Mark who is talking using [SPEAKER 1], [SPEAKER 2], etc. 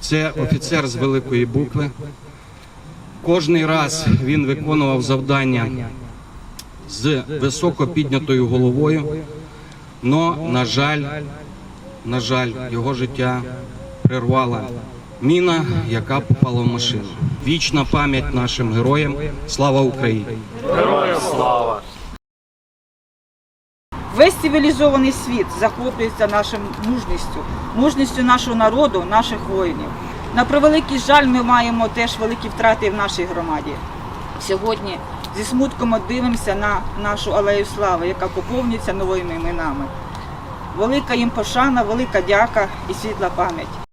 [SPEAKER 1] Це офіцер з великої букви. Кожний раз він виконував завдання з високо піднятою головою. Но, на жаль, на жаль, його життя прервала міна, яка попала в машину. Вічна пам'ять нашим героям. Слава Україні!
[SPEAKER 2] Весь цивілізований світ захоплюється нашим мужністю, мужністю нашого народу, наших воїнів. На превеликий жаль, ми маємо теж великі втрати в нашій громаді. Сьогодні зі смутком дивимося на нашу алею слави, яка поповнюється новими іменами. Велика їм пошана, велика дяка і світла пам'ять.